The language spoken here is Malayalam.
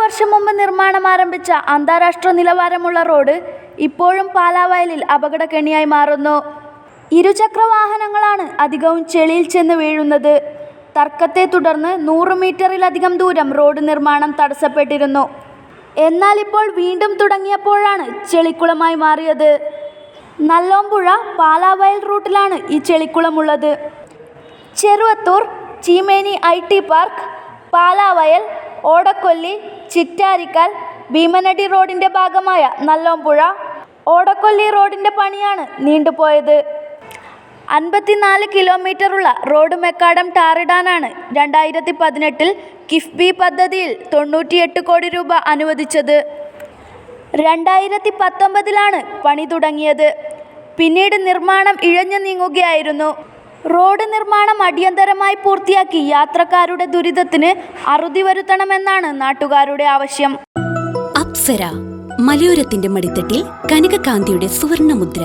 വർഷം മുമ്പ് നിർമ്മാണം ആരംഭിച്ച അന്താരാഷ്ട്ര നിലവാരമുള്ള റോഡ് ഇപ്പോഴും പാലാവയലിൽ അപകടക്കെണിയായി മാറുന്നു. ഇരുചക്ര വാഹനങ്ങളാണ് അധികവും ചെളിയിൽ ചെന്ന് വീഴുന്നത്. തർക്കത്തെ തുടർന്ന് നൂറ് മീറ്ററിലധികം ദൂരം റോഡ് നിർമ്മാണം തടസ്സപ്പെട്ടിരുന്നു. എന്നാൽ ഇപ്പോൾ വീണ്ടും തുടങ്ങിയപ്പോഴാണ് ചെളിക്കുളമായി മാറിയത്. നല്ലോമ്പുഴ പാലാവയൽ റൂട്ടിലാണ് ഈ ചെളിക്കുളമുള്ളത്. Cheruvathur Cheemeni I T park Palavayal Odakkolli Chittarikkal Bheemanadi റോഡിന്റെ ഭാഗമായ നല്ലോമ്പുഴ ഓടക്കൊല്ലി റോഡിന്റെ പണിയാണ് നീണ്ടുപോയത്. അൻപത്തിനാല് കിലോമീറ്ററുള്ള റോഡ് മെക്കാഡം ടാറിടാനാണ് രണ്ടായിരത്തി പതിനെട്ടിൽ കിഫ്ബി പദ്ധതിയിൽ തൊണ്ണൂറ്റിയെട്ട് കോടി രൂപ അനുവദിച്ചത്. രണ്ടായിരത്തി പത്തൊമ്പതിലാണ് പണി തുടങ്ങിയത്. പിന്നീട് നിർമ്മാണം ഇഴഞ്ഞു നീങ്ങുകയായിരുന്നു. റോഡ് നിർമ്മാണം അടിയന്തരമായി പൂർത്തിയാക്കി യാത്രക്കാരുടെ ദുരിതത്തിന് അറുതി വരുത്തണമെന്നാണ് നാട്ടുകാരുടെ ആവശ്യം. അപ്സര മലയോരത്തിന്റെ മടിത്തട്ടിൽ കനകകാന്തിയുടെ സുവർണമുദ്ര.